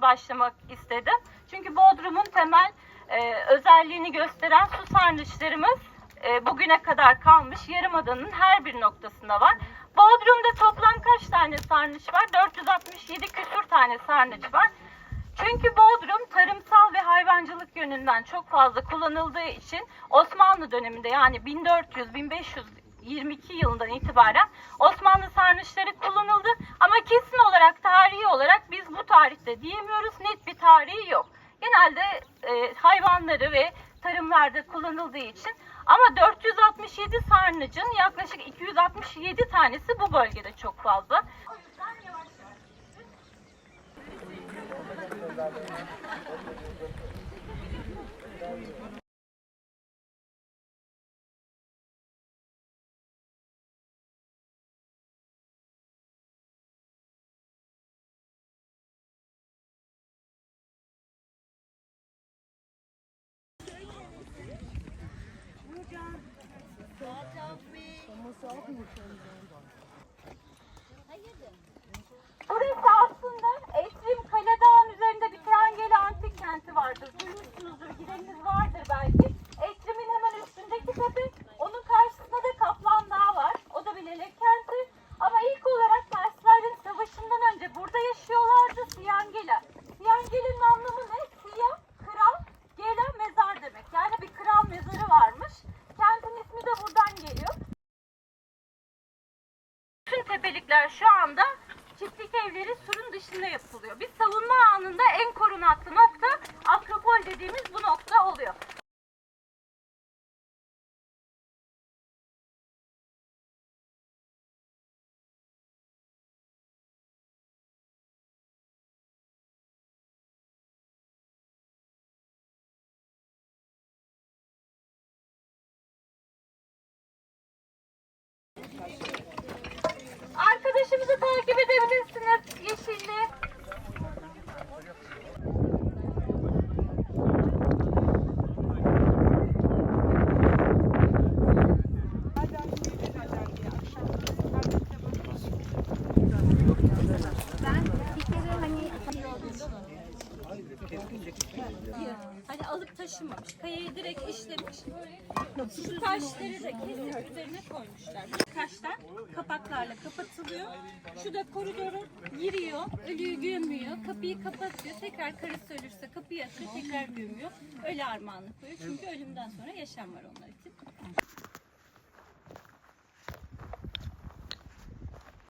başlamak istedim. Çünkü Bodrum'un temel e, özelliğini gösteren su sarnıçlarımız e, bugüne kadar kalmış. Yarımada'nın her bir noktasında var. Bodrum'da toplam kaç tane sarnıç var? 467 küsur tane sarnıç var. Çünkü Bodrum tarımsal ve hayvancılık yönünden çok fazla kullanıldığı için Osmanlı döneminde yani 1400-1522 yılından itibaren Osmanlı sarnıçları kullanıldı. Ama kesin olarak tarihi olarak tarihte diyemiyoruz. Net bir tarihi yok. Genelde e, hayvanları ve tarımlarda kullanıldığı için ama 467 sarnıcın yaklaşık 267 tanesi bu bölgede çok fazla. Burası aslında Esrim Kale Dağı'nın üzerinde bir Prangeli antik kenti vardır. Duymuşsunuzdur, gideniniz vardır belki. Esrim'in hemen üstündeki tepe, onun karşısında da Kaplan Dağı var. O da bir lelek kenti. Ama ilk olarak Perslerin savaşından önce burada yaşıyorlardı Siyangela. Tepelikler şu anda çiftlik evleri surun dışında yapılıyor. Bir savunma anında en korunaklı nokta Akropol dediğimiz bu nokta oluyor. Arkadaşımızı takip edebilirsiniz Hani alıp taşımamış. Kayayı direkt işlemiş. Şu taşları da kesip üzerine koymuşlar. Bu taşlar kapaklarla kapatılıyor. Şu da koridoru giriyor. Ölüyü gömüyor. Kapıyı kapatıyor. Tekrar karısı ölürse kapıyı açıyor. Tekrar gömüyor. Öyle armağanı koyuyor. Çünkü ölümden sonra yaşam var onlar için.